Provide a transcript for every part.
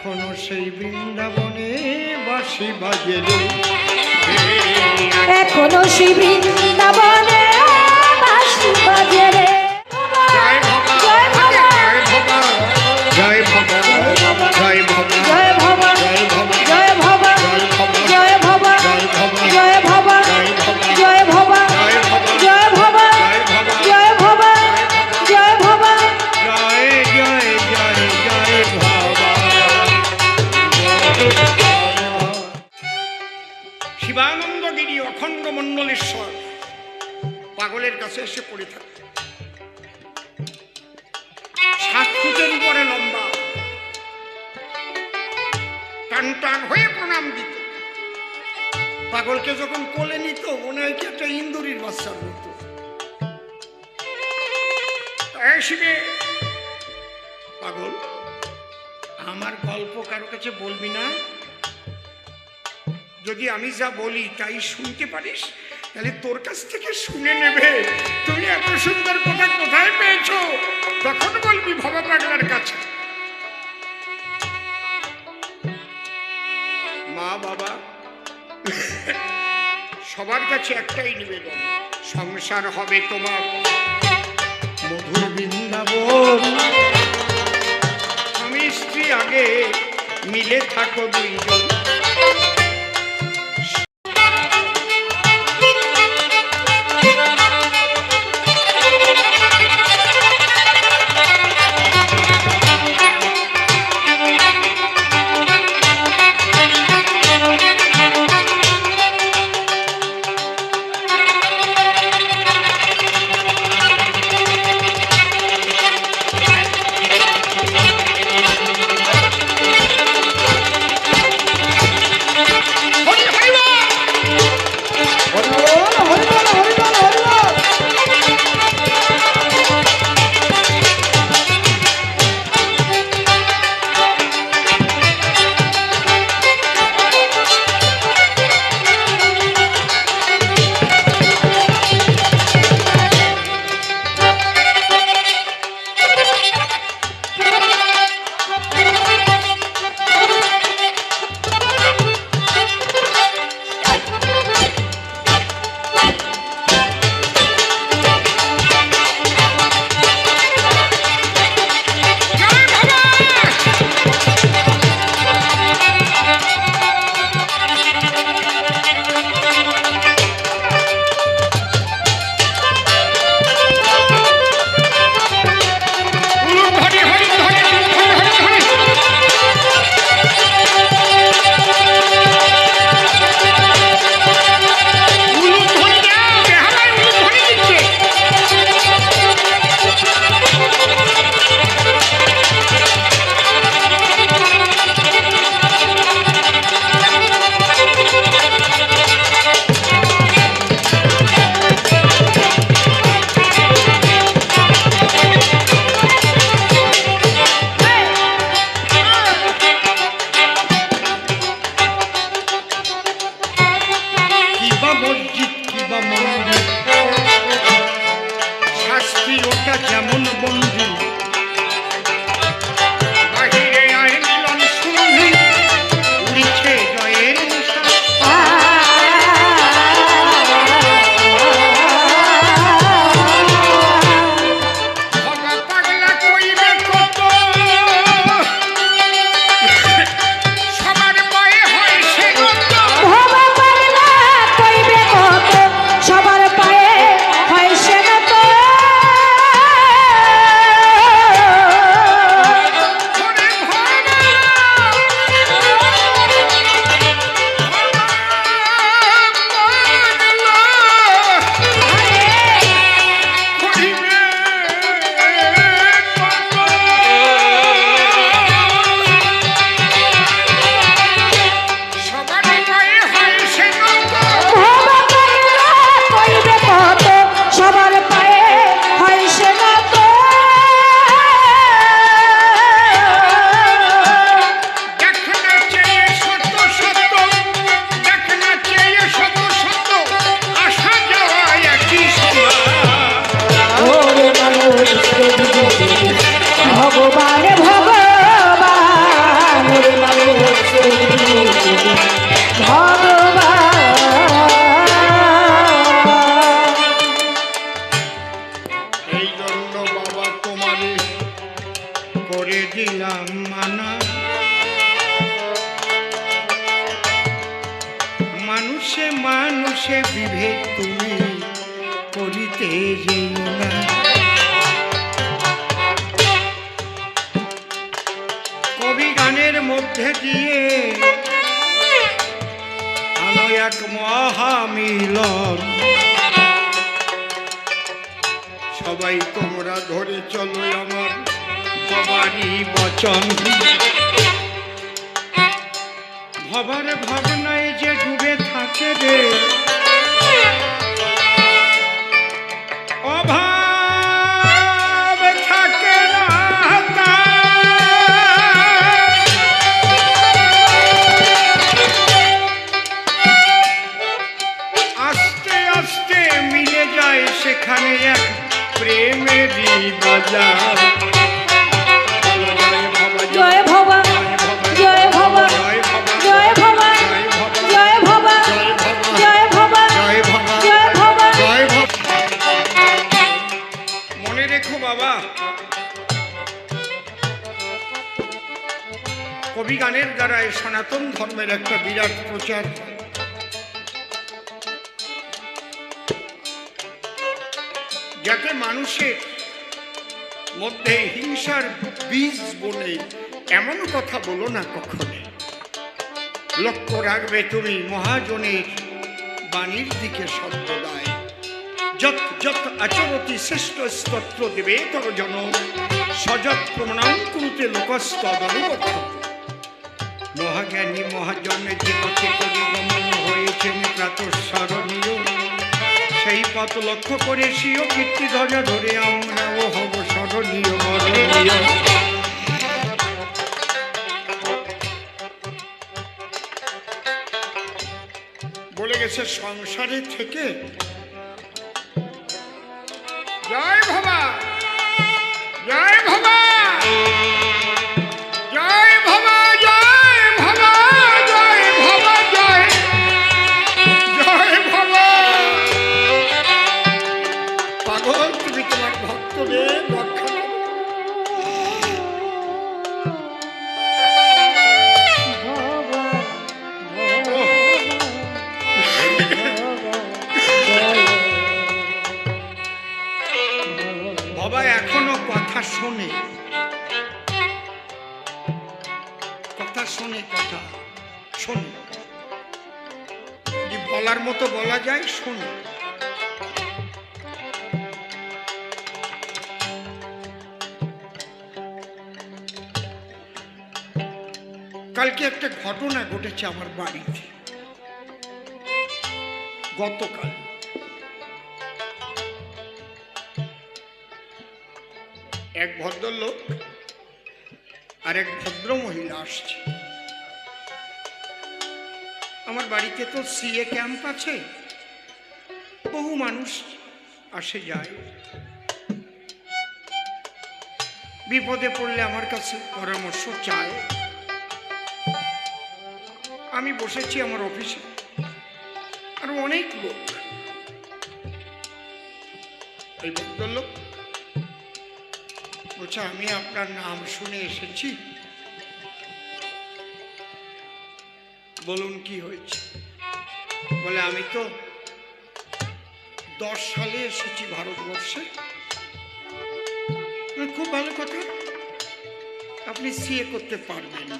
এখনও সেই বৃন্দাবনে বাসি বাজে এখনও সেই বৃন্দাবনে কাছে এসে পড়ে থাকে। সাত ফুটের উপরে লম্বা। টান টান হয়ে প্রণাম দিত। পাগলকে যখন কোলে নিত, মনে হয় কি একটা ইন্দুরির বাচ্চার মতো শিবে, পাগল, আমার গল্প কারও কাছে বলবি না? যদি আমি যা বলি, তাই শুনতে পারিস? তাহলে তোর কাছ থেকে শুনে নেবে। তুমি এত সুন্দর কথা কোথায় পেয়েছ? তখন বলবি ভবা কাছে। মা, বাবা, সবার কাছে একটাই নিবেদন, সংসার হবে তোমার। মধুর বৃন্দাবন। স্বামী স্ত্রী আগে মিলে থাকো দুইজন। ভবার ভাবনায় যে ডুবে থাকে রে অভাব থাকে না। আস্তে আস্তে যায় সেখানে এক প্রেমেরই বাজার গানের দ্বারা এই সনাতন ধর্মের একটা বিরাট প্রচার। যাতে মানুষের মধ্যে হিংসার বীজ বলে এমন কথা বলো না কখনো লক্ষ্য রাখবে তুমি মহাজনের বাণীর দিকে সর্বদায় যত যত আচরতি শ্রেষ্ঠ স্তত্র দেবে তর জন সযৎ প্রমাণ কুরুতে লোকস্তদনুবদ্ধ। মহাজ্ঞানী মহাজনের যে পথে গমন হয়েছেন প্রাতঃস্মরণীয়। সেই পথ লক্ষ্য করে স্বীয় কীর্তি ধ্বজা ধরে আমরাও হব স্মরণীয় মরণীয়। বলে গেছে, সংসারে থেকে মতো বলা যায় শোনে। কালকে একটা ঘটনা ঘটেছে আমার বাড়িতে। গতকাল। এক ভদ্রলোক আর এক ভদ্র মহিলা আসছে। আমার বাড়িতে তো সিএ ক্যাম্প আছে। বহু মানুষ আসে যায়। বিপদে পড়লে আমার কাছে পরামর্শ চায়। আমি বসেছি আমার অফিসে। আর অনেক লোক। এই ভদ্রলোক বলছে আমি আপনার নাম শুনে এসেছি। বলুন কি হয়েছে? বলে, আমি তো দশ সালে এসেছি ভারতবর্ষে। খুব ভালো কথা। আপনি সিএ করতে পারবেন।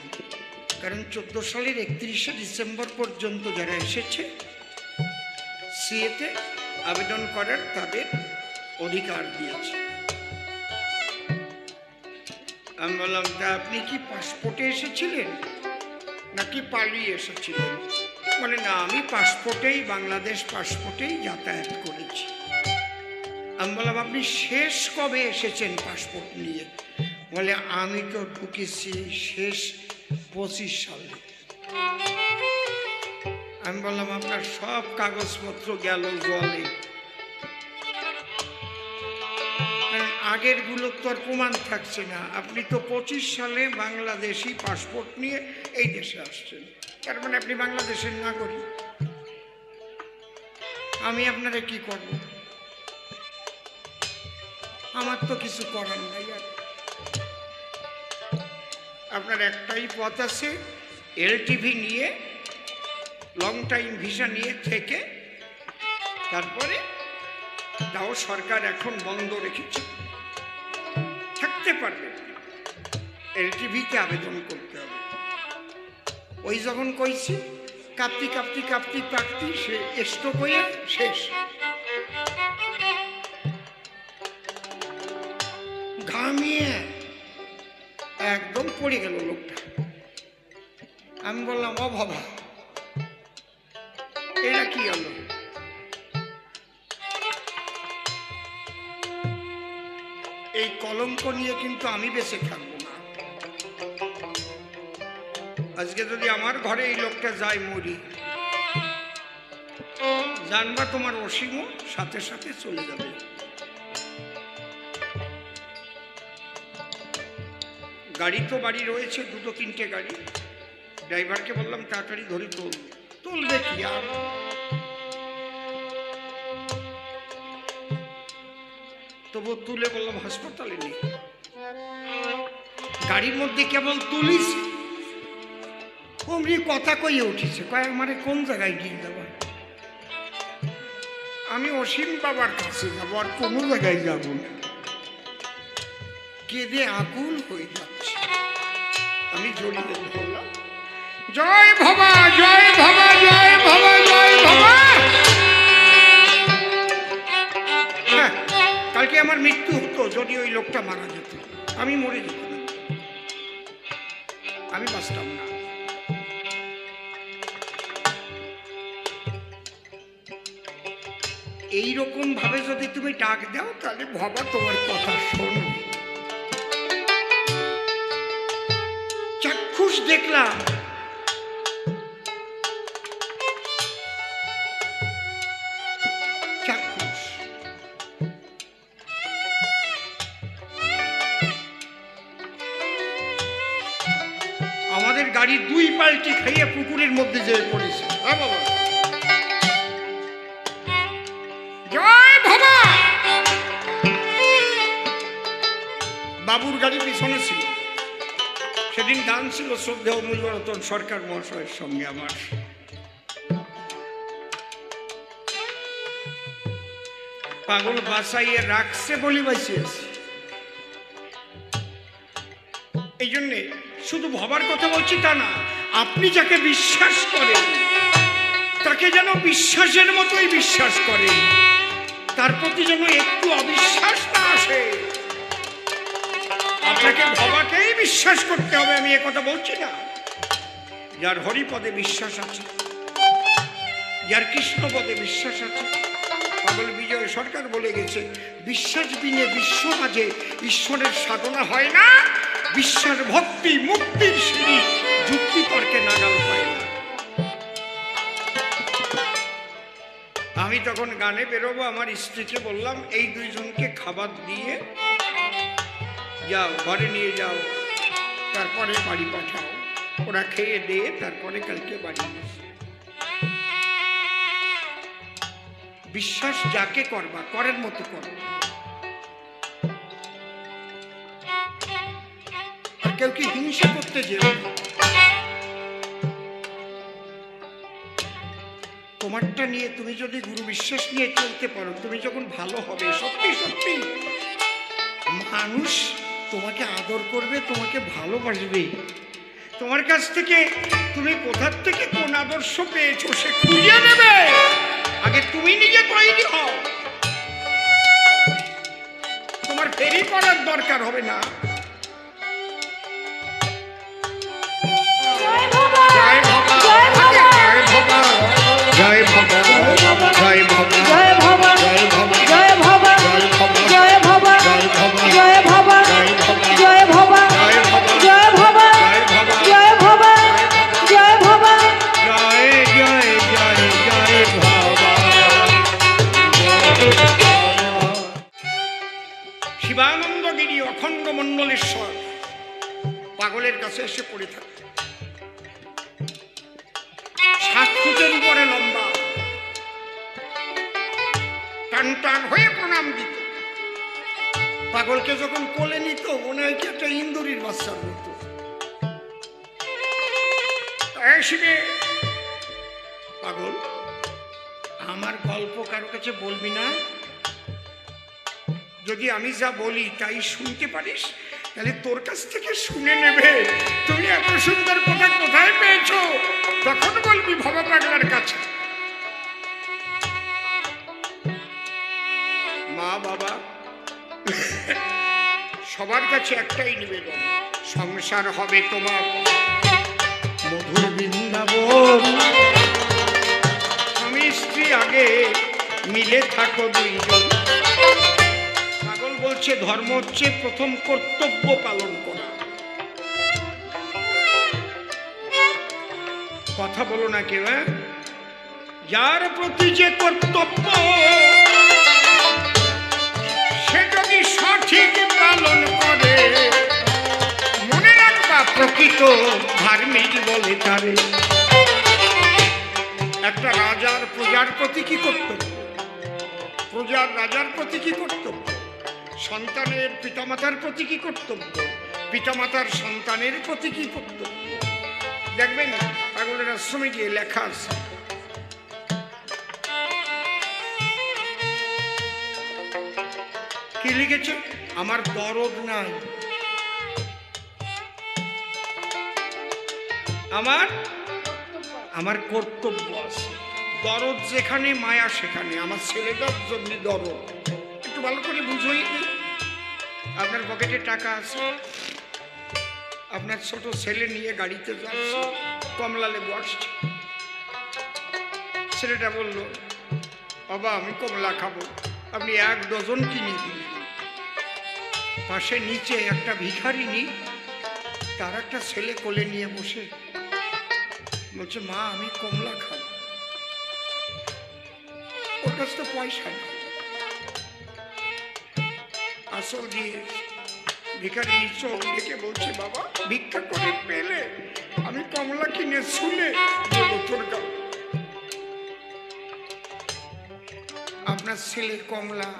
কারণ চোদ্দ সালের একত্রিশে ডিসেম্বর পর্যন্ত যারা এসেছে সিএতে আবেদন করার তাদের অধিকার দিয়েছে। আমি বললাম, তা আপনি কি পাসপোর্টে এসেছিলেন? নাকি পালিয়ে এসেছিলেন বলে, না, আমি পাসপোর্টেই, বাংলাদেশ পাসপোর্টেই যাতায়াত করেছি। আমি বললাম, আপনি শেষ কবে এসেছেন পাসপোর্ট নিয়ে? বলে, আমি তো ঢুকেছি শেষ পঁচিশ সালে। আমি বললাম, আপনার সব কাগজপত্র গেল জলে। কারণ আগেরগুলো তো আর প্রমাণ থাকছে না। আপনি তো পঁচিশ সালে বাংলাদেশি পাসপোর্ট নিয়ে এই দেশে আসছেন। তার মানে আপনি বাংলাদেশের নাগরিক। আমি আপনারা কি করব? আমার তো কিছু করার নাই আর। আপনার একটাই পথ আছে, এলটিভি নিয়ে লং টাইম ভিসা নিয়ে থেকে, তারপরে তাও সরকার এখন বন্ধ রেখেছে। থাকতে পারবে। এলটিভিতে আবেদন করতে হবে। ওই যখন কইছি, কাঁপতি কাঁপতি কাঁপতি কাঁপতি, সে স্ট্রোক হয়ে শেষ। ঘামিয়ে একদম পড়ে গেল লোকটা। আমি বললাম বাবা, এটা কি হলো? এই কলঙ্ক নিয়ে কিন্তু আমি বেঁচে থাকব না। আজকে যদি আমার ঘরে এই লোকটা যায় মরি, জানবা তোমার অসীমও সাথে সাথে চলে যাবে। গাড়ি তো বাড়ি রয়েছে, দুটো তিনটে গাড়ি। ড্রাইভারকে বললাম, তাড়াতাড়ি ধরে তোল। তুলবে কি আর? তবু তুলে বললাম, হাসপাতালে নেই গাড়ির মধ্যে কেবল তুলিস, অমনি কথা কইয়ে উঠেছে, কয় মানে কোন জায়গায় গিয়ে যাব? আমি অসীম বাবার কাছে যাব, আর কোনো জায়গায় যাব না। কেঁদে আকুল হয়ে যাচ্ছে। আমি জড়িয়ে জয় ভবা জয় ভবা জয় ভবা। কালকে আমার মৃত্যু হতো যদি ওই লোকটা মারা যেত। আমি মরে যেতাম। আমি বাঁচতাম না। এইরকম ভাবে যদি তুমি ডাক দাও, তাহলে ভবা তোমার কথা শুনবে চাক্ষুষ দেখলাম। গাড়ি দুই পাল্টি খাইয়ে পুকুরের মধ্যে যেয়ে পড়েছে। হ্যাঁ বাবা। বাবুর গাড়ি পিছনে ছিল। সেদিন গান ছিল শ্রদ্ধা মূল্যরতন সরকার মহাশয়ের সঙ্গে আমার। পাগল বাসাইয়ে রাখছে বলি বাঁচিয়েছি। এই জন্যে শুধু ভবার কথা বলছি তা না, আপনি যাকে বিশ্বাস করেন, তাকে যেন বিশ্বাসের মতোই বিশ্বাস করেন, তার প্রতি যেন একটু অবিশ্বাস না আসে। আপনাকে ভবাকেই বিশ্বাস করতে হবে, আমি কথা বলছি না। যার হরিপদে বিশ্বাস আছে, যার কৃষ্ণপদে বিশ্বাস আছে, পাগল বিজয় সরকার বলে গেছে, বিশ্বাস বিনে বিশ্ব মাঝে ঈশ্বরের সাধনা হয় না। বিশ্বাস ভক্তি, মুক্তির সিঁড়ি, যুক্তি তর্কে নাগাল না। আমি তখন গানে বেরোবো, আমার স্ত্রীকে বললাম, এই দুইজনকে খাবার দিয়ে যাও, ঘরে নিয়ে যাও, তারপরে বাড়ি পাঠাও। ওরা খেয়ে দিয়ে তারপরে কালকে বাড়ি। বিশ্বাস যাকে করবা, করের মতো করো। আর কেউ কি হিংসা করতে যেও? তোমারটা নিয়ে তুমি যদি গুরু বিশ্বাস নিয়ে চলতে পারো, তুমি যখন ভালো হবে, সত্যি সত্যি। মানুষ তোমাকে আদর করবে, তোমাকে ভালোবাসবে। তোমার কাছ থেকে তুমি কোথার থেকে কোন আদর্শ পেয়েছ, সে খুঁজে নেবে। আগে তুমি নিজে তৈরি হও। তোমার ফেরি করার দরকার হবে না। জয় ভবা জয় ভবা জয় ভবা জয় ভবা জয় ভবা জয় ভবা জয় ভবা জয় ভবা জয় ভবা জয় ভবা জয় জয় জয় জয় জয় জয় শিবানন্দ গিরি অখণ্ড মণ্ডলেশ্বর পাগলের কাছে এসে পড়ে থাকত সাত ফুটের উপরে টান হয়ে প্রণাম দিত। পাগলকে যখন কোলে নিত, মনে হয় একটা ইন্দুরির বাচ্চার মতো শিবে পাগল, আমার গল্প কারও কাছে বলবি না? যদি আমি যা বলি, তাই শুনতে পারিস? তাহলে তোর কাছ থেকে শুনে নেবে। তুমি এত সুন্দর কথা কোথায় পেয়েছ? তখন বলবি ভবা পাগলার কাছে। বাবা। সবার কাছে একটাই নিবেদন সংসার হবে তোমার। মধুর বৃন্দাবন। স্বামী স্ত্রী আগে মিলে থাকো দুইজন। পাগল বলছে ধর্ম হচ্ছে প্রথম কর্তব্য পালন করা। কথা বলো না কেউ হ্যাঁ? যার প্রতি যে কর্তব্য সঠিক পালন করে। মনে রাখবা, প্রকৃত ধার্মিক বলে তারে। একটা রাজার প্রজার প্রতি কি কর্তব্য প্রজার রাজার প্রতি কি কর্তব্য সন্তানের পিতামাতার প্রতি কি কর্তব্য পিতামাতার সন্তানের প্রতি কি কর্তব্য দেখবেন, পাগলের আশ্রমে গিয়ে লেখা আছে। কি লিখেছে? আমার দরদ নাই। আমার আমার কর্তব্য আছে। দরদ যেখানে, মায়া সেখানে। আমার ছেলেটার জন্য দরদ। একটু ভালো করে বুঝোই আপনার পকেটে টাকা আছে। আপনার ছোট ছেলে নিয়ে গাড়িতে যাচ্ছে। কমলা লেবু ছেলেটা বলল, বাবা, আমি কমলা খাব। আপনি এক ডজন কিনে দিলেন পাশে নিচে একটা ভিখারিনী তার একটা ছেলে কোলে নিয়ে বসে। বলছে, মা, আমি কমলা খাব। ওর কাছে তো পয়সা নেই। আসল দিয়ে ভিখারিনী চোখ দেখে বলছে, বাবা, ভিক্ষা করে পেলে আমি কমলা কিনে শুনে আপনার ছেলে কমলা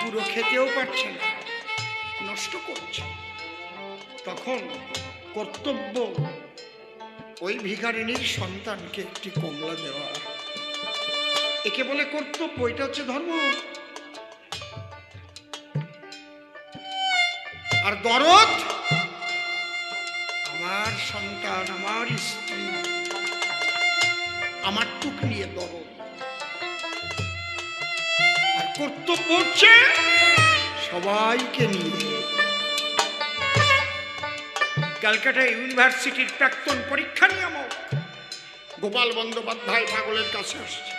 পুরো খেতেও পারছে না, নষ্ট করছে। তখন কর্তব্য ওই ভিখারিনীর সন্তানকে একটি কমলা দেওয়া। একে বলে কর্তব্য, এটা হচ্ছে ধর্ম। আর দরদ, আমার সন্তান, আমার স্ত্রী, আমার টুক নিয়ে দরদ। সবাইকে নিয়ে। ক্যালকাটা ইউনিভার্সিটির প্রাক্তন পরীক্ষা নিয়ামক গোপাল বন্দ্যোপাধ্যায় পাগলের কাছে আসছে।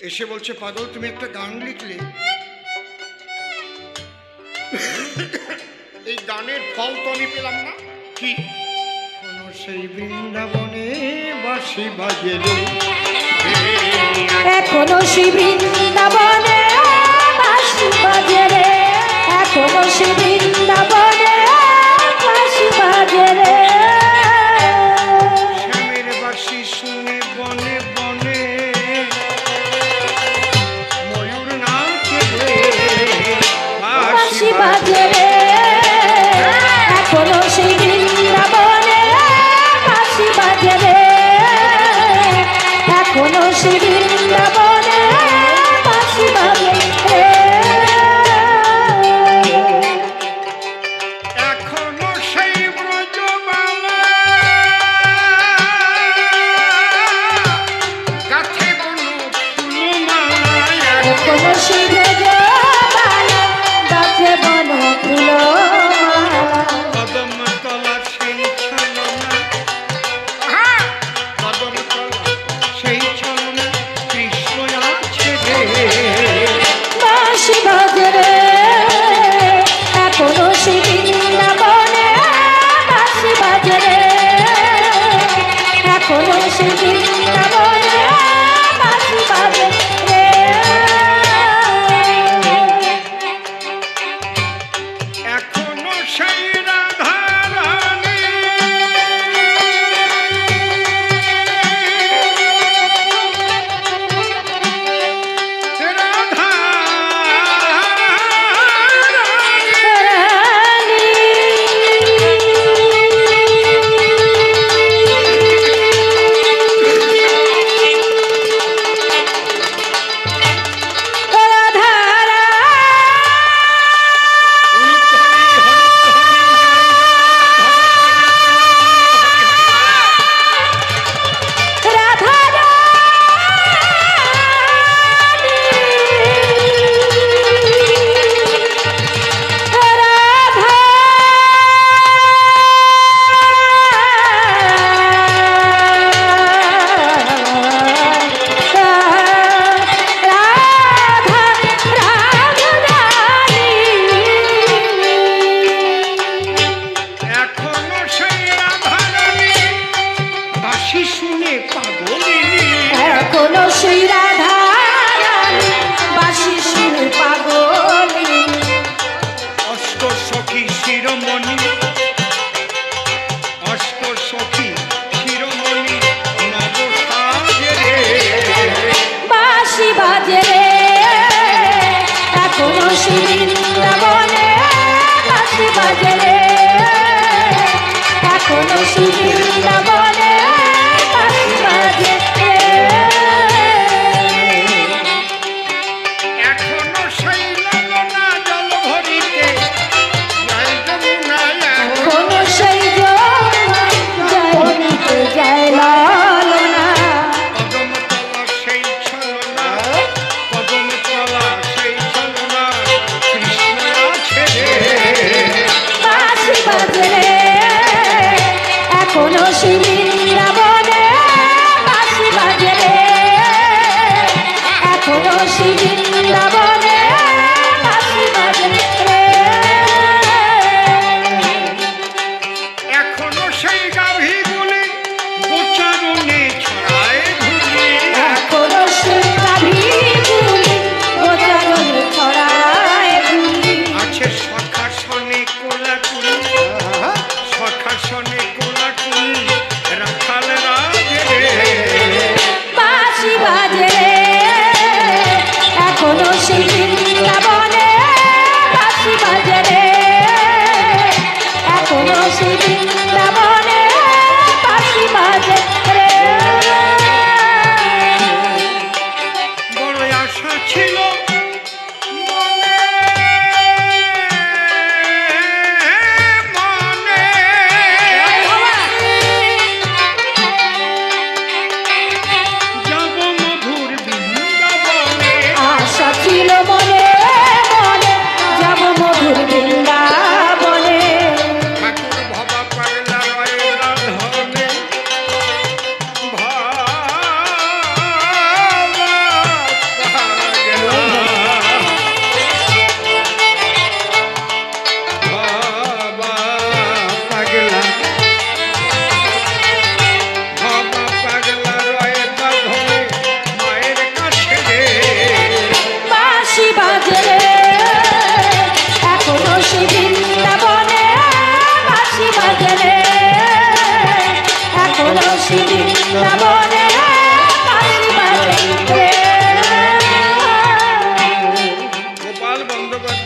এসে বলছে, পাগল, তুমি একটা গান লিখলে। এই গানের ফল তো আমি পেলাম না। কি? কোন সেই বৃন্দাবনে বাসি বাজে রে। এখনও শিবৃন্দাবনে বৃন্দাবনে বাঁশি বাজে রে। এখনও সে এখনও সে বৃন্দাবনে এখনও সে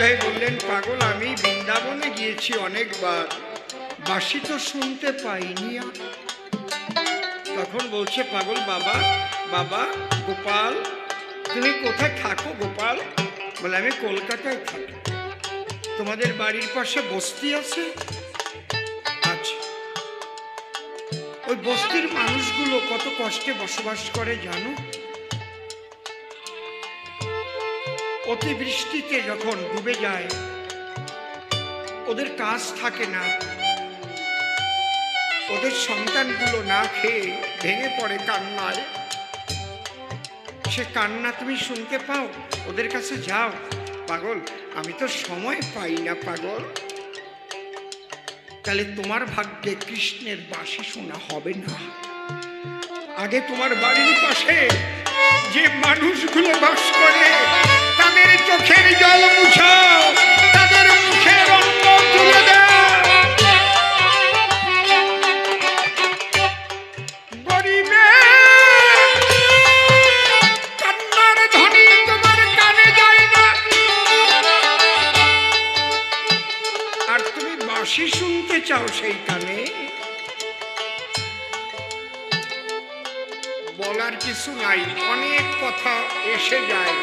বন্দ্যোপাধ্যায় বললেন, পাগল, আমি বৃন্দাবনে গিয়েছি অনেকবার। বাসি তো শুনতে পাইনি। তখন বলছে, পাগল বাবা বাবা, গোপাল, তুমি কোথায় থাকো গোপাল? বলে, আমি কলকাতায় থাকি। তোমাদের বাড়ির পাশে বস্তি আছে? আচ্ছা। ওই বস্তির মানুষগুলো কত কষ্টে বসবাস করে জানো? অতিবৃষ্টিতে যখন ডুবে যায়, ওদের কাজ থাকে না। ওদের সন্তানগুলো না খেয়ে ভেঙে পড়ে কান্নায়। সে কান্না তুমি শুনতে পাও? ওদের কাছে যাও। পাগল, আমি তো সময় পাই না, পাগল। তাহলে তোমার ভাগ্যে কৃষ্ণের বাসি শোনা হবে না। আগে তোমার বাড়ির পাশে যে মানুষগুলো বাস করে তাদের চোখের জল মুছাও, তাদের মুখের অন্ন তুলে দাও। কান্নার তোমার কানে যায় না। আর তুমি বাঁশি শুনতে চাও সেই কানে? বলার কিছু নাই, অনেক কথা এসে যায়।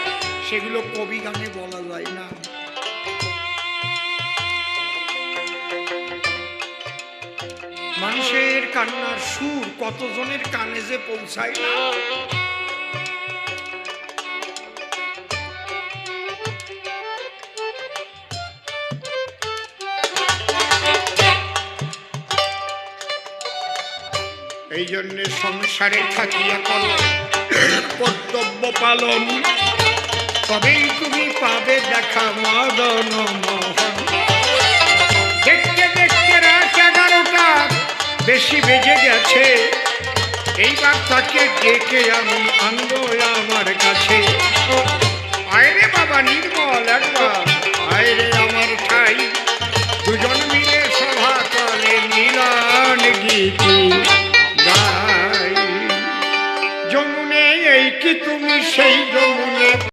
সেগুলো কবি গানে বলা যায় না। মানুষের কান্নার সুর কতজনের কানে যে পৌঁছায় না? এই জন্যে সংসারে থাকিয়া করো কর্তব্য পালন তবেই তুমি পাবে দেখা মদন মোহন। দেখতে দেখতে রাত এগারোটা বেশি বেজে গেছে। এইবার তাকে ডেকে আমি আনব আমার কাছে। আয়রে বাবা নির্মল একবার। আয়রে আমার ঠাই। দুজন মিলে সভা কালে মিলান গীতি যমুনে এই কি তুমি সেই যমুনে